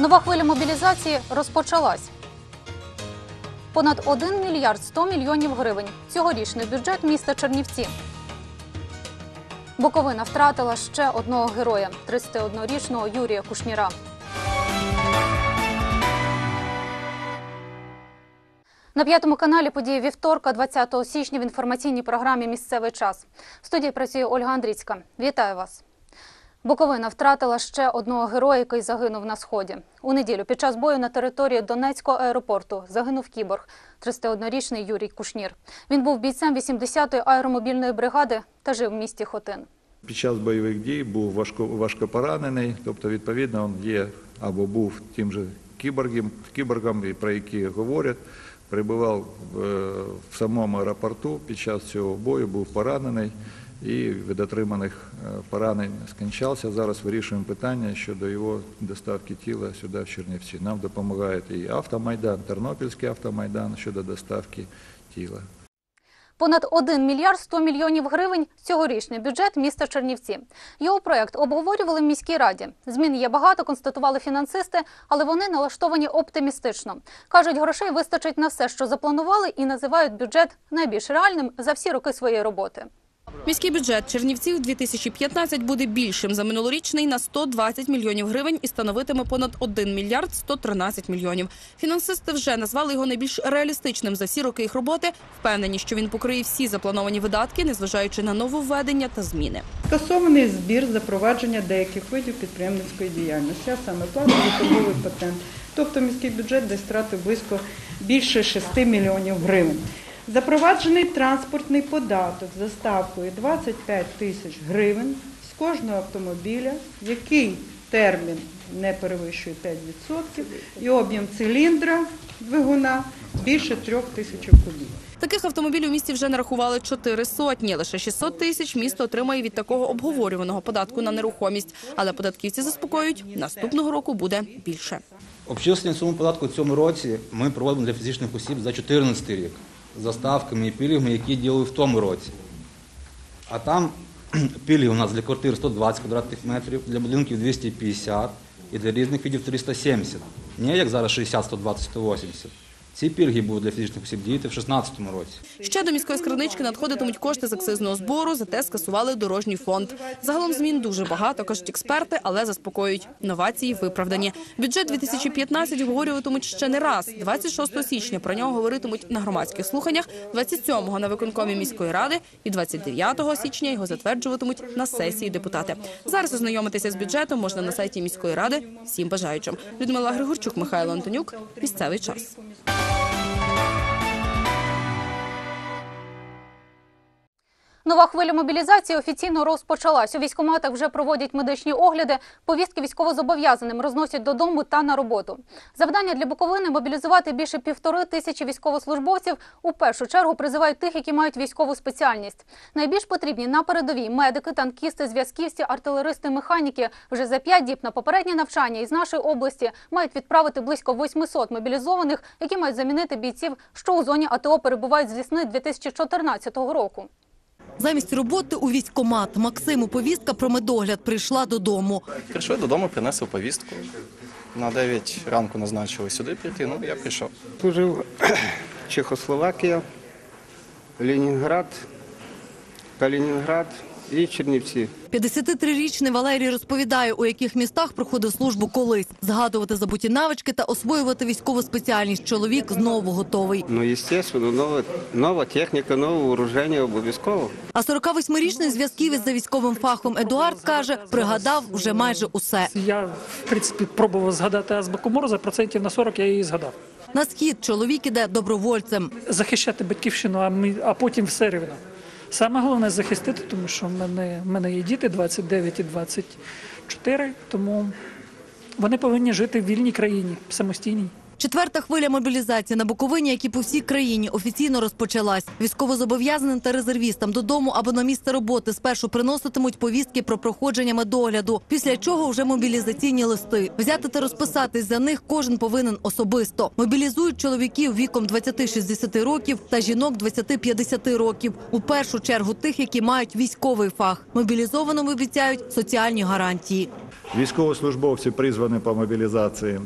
Нова хвиля мобілізації розпочалась. Понад 1 мільярд 100 мільйонів гривень. Цьогорічний бюджет міста Чернівці. Буковина втратила ще одного героя 31-річного Юрія Кушніра. На п'ятому каналі події вівторка, 20 січня в інформаційній програмі Місцевий час. В студії працює Ольга Андрійська. Вітаю вас. Буковина втратила ще одного героя, який загинув на сході. У неділю під час бою на території Донецького аеропорту загинув кіборг, 31-річний Юрій Кушнір. Він був бійцем 80-ї аеромобільної бригади та жив в місті Хотин. Під час бойових дій був важко, важкопоранений, тобто, відповідно, він є або був тим же кіборгом, кіборгом, про які говорять. Прибував е, в самому аеропорту під час цього бою, був поранений і від отриманих е, поранень скінчався. Зараз вирішуємо питання щодо його доставки тіла сюди, в Чернівці. Нам допомагає і автомайдан, Тернопільський автомайдан щодо доставки тіла. Понад 1 мільярд 100 мільйонів гривень – цьогорічний бюджет міста Чернівці. Його проект обговорювали в міській раді. Змін є багато, констатували фінансисти, але вони налаштовані оптимістично. Кажуть, грошей вистачить на все, що запланували, і називають бюджет найбільш реальним за всі роки своєї роботи. Міський бюджет Чернівців 2015 буде більшим за минулорічний на 120 мільйонів гривень і становитиме понад 1 мільярд 113 мільйонів. Фінансисти вже назвали його найбільш реалістичним за всі роки їх роботи. Впевнені, що він покриє всі заплановані видатки, незважаючи на нововведення та зміни. Скасований збір запровадження деяких видів підприємницької діяльності, а саме за торговий патент. Тобто міський бюджет десь втратив близько більше 6 мільйонів гривень. Запроваджений транспортний податок за ставкою 25 тисяч гривень з кожного автомобіля, який термін не перевищує 5% і об'єм циліндра двигуна більше 3 тисяч кубів. Таких автомобілів у місті вже нарахували чотири сотні. Лише 600 тисяч місто отримає від такого обговорюваного податку на нерухомість. Але податківці заспокоюють, наступного року буде більше. Обчислення суми податку в цьому році ми проводимо для фізичних осіб за 2014 рік за ставками і пільгами, які діяли в тому році. А там пільги у нас для квартир 120 квадратних метрів, для будинків 250 і для різних видів 370. Не як зараз 60, 120, 180. Ці пільги будуть для фізичних осіб діяти в 2016 році. Ще до міської скарбнички надходитимуть кошти з акцизного збору, зате скасували дорожній фонд. Загалом змін дуже багато, кажуть експерти, але заспокоюють. Новації виправдані. Бюджет 2015 обговорюватимуть ще не раз. 26 січня про нього говоритимуть на громадських слуханнях, 27-го на виконкомі міської ради і 29 січня його затверджуватимуть на сесії депутати. Зараз ознайомитися з бюджетом можна на сайті міської ради всім бажаючим. Людмила Григорчук, Михайло Антонюк. Місцевий час. Нова хвиля мобілізації офіційно розпочалась. У військкоматах вже проводять медичні огляди. Повістки військовозобов'язаним розносять додому та на роботу. Завдання для Буковини мобілізувати більше півтори тисячі військовослужбовців. У першу чергу призивають тих, які мають військову спеціальність. Найбільш потрібні на передовій медики, танкісти, зв'язківці, артилеристи, механіки. Вже за п'ять діб на попереднє навчання із нашої області мають відправити близько 800 мобілізованих, які мають замінити бійців, що у зоні АТО перебувають з весни 2014 року. Замість роботи у військкомат Максиму повістка про медогляд прийшла додому. Прийшов додому, принесли повістку. На 9 ранку назначили сюди прийти, ну я прийшов. Служив Чехословакія, Ленінград, Калінінград і Чернівці. 53-річний Валерій розповідає, у яких містах проходив службу колись. Згадувати забуті навички та освоювати військову спеціальність. Чоловік знову готовий. Ну, звісно, нова, нова техніка, нове вооруження обов'язково. А 48-річний зв'язківець за військовим фахом Едуард каже, пригадав вже майже усе. Я, в принципі, пробував згадати азбуку Морзе, процентів на 40 я її згадав. На схід чоловік іде добровольцем. Захищати батьківщину, а, ми, а потім все рівно. Саме головне захистити, тому що в мене, в мене є діти 29 і 24, тому вони повинні жити в вільній країні, самостійній. Четверта хвиля мобілізації на Буковині, як і по всій країні, офіційно розпочалась. Військовозобов'язаним та резервістам додому або на місце роботи спершу приноситимуть повістки про проходження медогляду, після чого вже мобілізаційні листи. Взяти та розписатись за них кожен повинен особисто. Мобілізують чоловіків віком 20-60 років та жінок 20-50 років. У першу чергу тих, які мають військовий фах. Мобілізованим обіцяють соціальні гарантії. Військовослужбовці, призвані по мобілізації,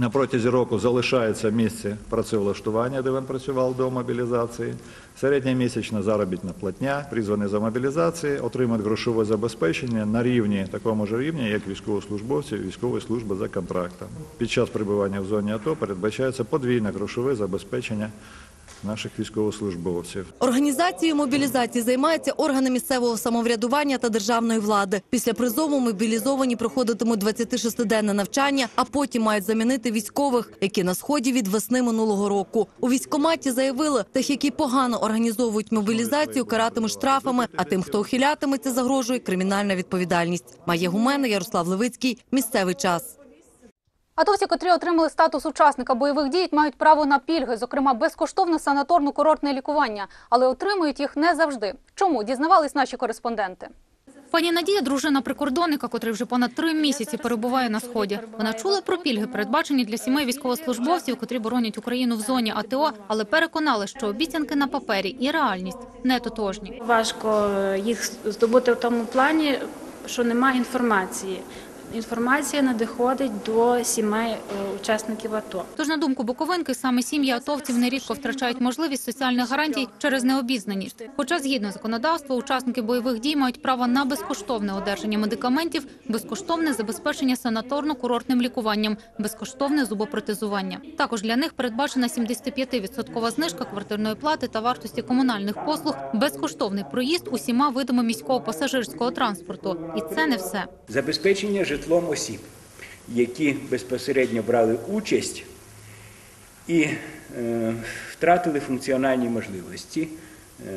на протязі року залишається місце працевлаштування, де він працював до мобілізації. Середньомісячна заробітна платня, призвані за мобілізації, отримують грошове забезпечення на рівні, такому ж рівні, як військовослужбовці військової служби за контрактом. Під час перебування в зоні АТО передбачається подвійне грошове забезпечення наших військовослужбовців. Організацією мобілізації займаються органи місцевого самоврядування та державної влади. Після призову мобілізовані проходитимуть 26-денне навчання, а потім мають замінити військових, які на сході від весни минулого року. У військкоматі заявили, тих, які погано організовують мобілізацію, каратимуть штрафами. А тим, хто ухилятиметься, загрожує кримінальна відповідальність. Має гумена Ярослав Левицький. Місцевий час. Атовці, котрі отримали статус учасника бойових дій, мають право на пільги, зокрема безкоштовне санаторно-курортне лікування, але отримують їх не завжди. Чому дізнавались наші кореспонденти? Пані Надія, дружина прикордонника, котрий вже понад три місяці перебуває на сході. Вона чула про пільги, передбачені для сімей військовослужбовців, котрі боронять Україну в зоні АТО, але переконали, що обіцянки на папері і реальність не тотожні. Важко їх здобути в тому плані, що немає інформації. Інформація не доходить до сімей е, учасників АТО. Тож, на думку Буковинки, саме сім'ї атовців нерідко втрачають можливість соціальних гарантій через необізнаність. Хоча, згідно законодавства, учасники бойових дій мають право на безкоштовне одержання медикаментів, безкоштовне забезпечення санаторно-курортним лікуванням, безкоштовне зубопротезування. Також для них передбачена 75% знижка квартирної плати та вартості комунальних послуг, безкоштовний проїзд усіма видами міського пасажирського транспорту. І це не все. Забезпечення житлом осіб, які безпосередньо брали участь і е, втратили функціональні можливості е,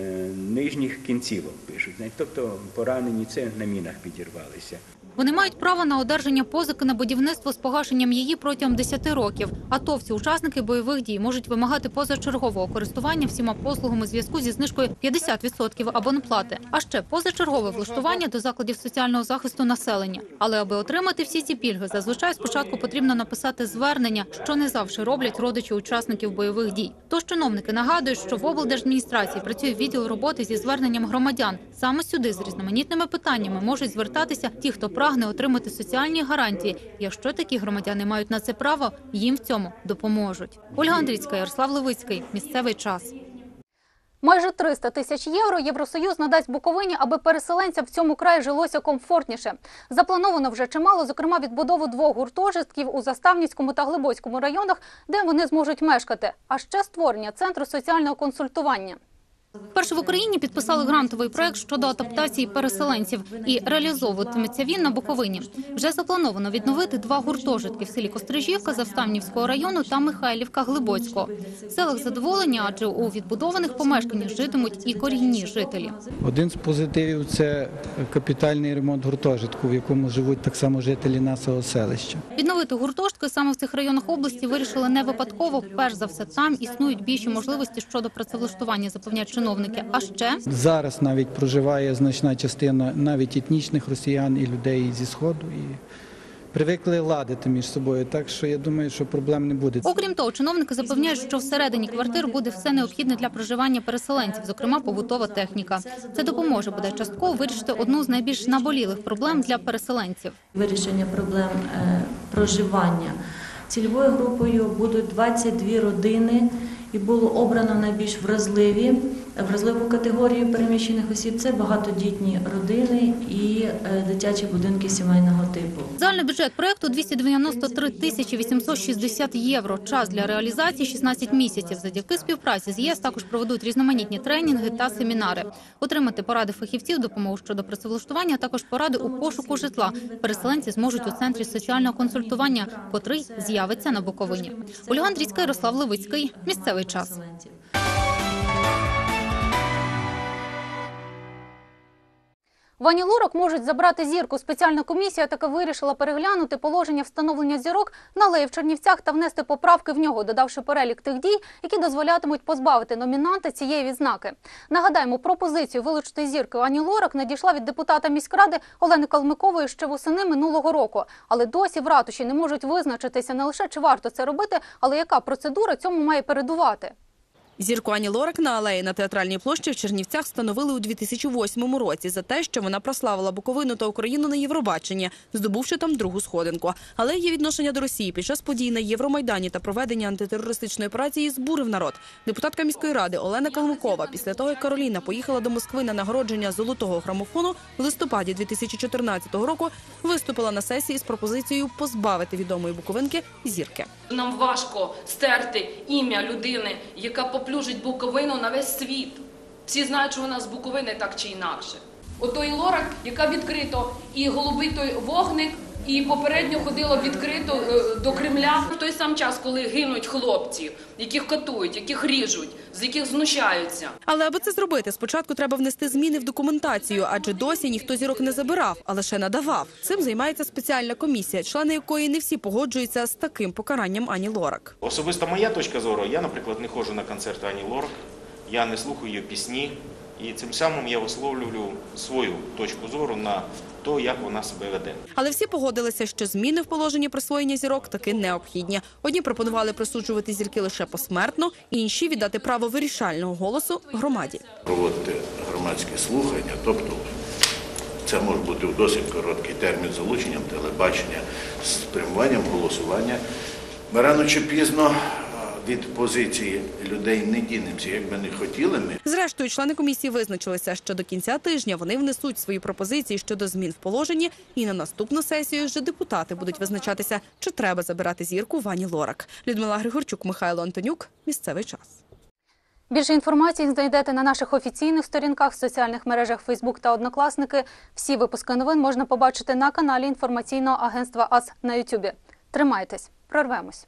нижніх кінцівок, пишуть. Тобто поранені це на мінах підірвалися. Вони мають право на одержання позики на будівництво з погашенням її протягом 10 років. Атовці, учасники бойових дій, можуть вимагати позачергового користування всіма послугами зв'язку зі знижкою 50% абонплати, а ще позачергове влаштування до закладів соціального захисту населення. Але аби отримати всі ці пільги, зазвичай спочатку потрібно написати звернення, що не завжди роблять родичі учасників бойових дій. Тож чиновники нагадують, що в облдержадміністрації працює відділ роботи зі зверненням громадян. Саме сюди з різноманітними питаннями можуть звертатися ті, хто прагне отримати соціальні гарантії. Якщо такі громадяни мають на це право, їм в цьому допоможуть. Ольга Андрійська, Ярослав Левицький. Місцевий час. Майже 300 тисяч євро Євросоюз надасть Буковині, аби переселенцям в цьому краї жилося комфортніше. Заплановано вже чимало, зокрема відбудову двох гуртожитків у Заставницькому та Глибоцькому районах, де вони зможуть мешкати, а ще створення центру соціального консультування. Вперше в Україні підписали грантовий проект щодо адаптації переселенців і реалізовуватиметься він на Буковині. Вже заплановано відновити два гуртожитки в селі Кострижівка Завставнівського району та Михайлівка Глибоцького. В селах задоволення, адже у відбудованих помешканнях житимуть і корінні жителі. Один з позитивів це капітальний ремонт гуртожитку, в якому живуть так само жителі нашого селища. Відновити гуртожитки саме в цих районах області вирішили не випадково. Перш за все, там існують більші можливості щодо працевлаштування, запевняють чиновники. А ще Зараз навіть проживає значна частина навіть етнічних росіян і людей зі сходу і привикли ладити між собою. Так що я думаю, що проблем не буде. Окрім того, чиновники запевняють, що всередині квартир буде все необхідне для проживання переселенців, зокрема побутова техніка. Це допоможе буде частково вирішити одну з найбільш наболілих проблем для переселенців. Вирішення проблем е, проживання. Цільовою групою будуть 22 родини, і було обрано найбільш вразливі, вразливу категорію переміщених осіб. Це багатодітні родини і е, дитячі будинки сімейного типу. Загальний бюджет проекту 293 тисячі 860 євро. Час для реалізації 16 місяців. Завдяки співпраці з ЄС також проведуть різноманітні тренінги та семінари. Отримати поради фахівців, допомогу щодо працевлаштування, а також поради у пошуку житла. Переселенці зможуть у центрі соціального консультування, котрий з'явиться на Буковині. Ольга Андрійська, Ярослав Левицький. Місцевий час. В Ані Лорак можуть забрати зірку. Спеціальна комісія таки вирішила переглянути положення встановлення зірок на алеї в Чернівцях та внести поправки в нього, додавши перелік тих дій, які дозволятимуть позбавити номінанта цієї відзнаки. Нагадаємо, пропозицію вилучити зірки Ані Лорак надійшла від депутата міськради Олени Калмикової ще восени минулого року. Але досі в ратуші не можуть визначитися не лише чи варто це робити, але яка процедура цьому має передувати. Зірку Ані Лорак на алеї на театральній площі в Чернівцях встановили у 2008 році за те, що вона прославила Буковину та Україну на Євробаченні, здобувши там другу сходинку. Але її відношення до Росії під час подій на Євромайдані та проведення антитерористичної операції збурив народ. Депутатка міської ради Олена Калмукова після того, як Кароліна поїхала до Москви на нагородження золотого грамофону в листопаді 2014 року, виступила на сесії з пропозицією позбавити відомої буковинки зірки. Нам важко стерти ім'я людини, яка поплюжить Буковину на весь світ. Всі знають, що вона з Буковини так чи інакше. Отой Лорак, яка відкрито і голубитий вогник, і попередньо ходила відкрито е, до Кремля в той сам час, коли гинуть хлопці, яких катують, яких ріжуть, з яких знущаються. Але аби це зробити, спочатку треба внести зміни в документацію, адже досі ніхто зірок не забирав, а лише надавав. Цим займається спеціальна комісія, члени якої не всі погоджуються з таким покаранням Ані Лорак. Особисто моя точка зору, я, наприклад, не ходжу на концерти Ані Лорак, я не слухаю її пісні, і цим самим я висловлюю свою точку зору на те, як вона себе веде. Але всі погодилися, що зміни в положенні присвоєння зірок таки необхідні. Одні пропонували присуджувати зірки лише посмертно, інші віддати право вирішального голосу громаді. проводити громадські слухання, тобто це може бути в досить короткий термін з залученням телебачення, з спрямуванням голосування. Рано чи пізно від позиції людей не дінемося, як би не хотіли ми. Зрештою, члени комісії визначилися, що до кінця тижня вони внесуть свої пропозиції щодо змін в положенні, і на наступну сесію вже депутати будуть визначатися, чи треба забирати зірку Вані Лорак. Людмила Григорчук, Михайло Антонюк. Місцевий час. Більше інформації знайдете на наших офіційних сторінках в соціальних мережах Фейсбук та Однокласники. Всі випуски новин можна побачити на каналі інформаційного агентства АС на Ютубі. Тримайтесь, прорвемось.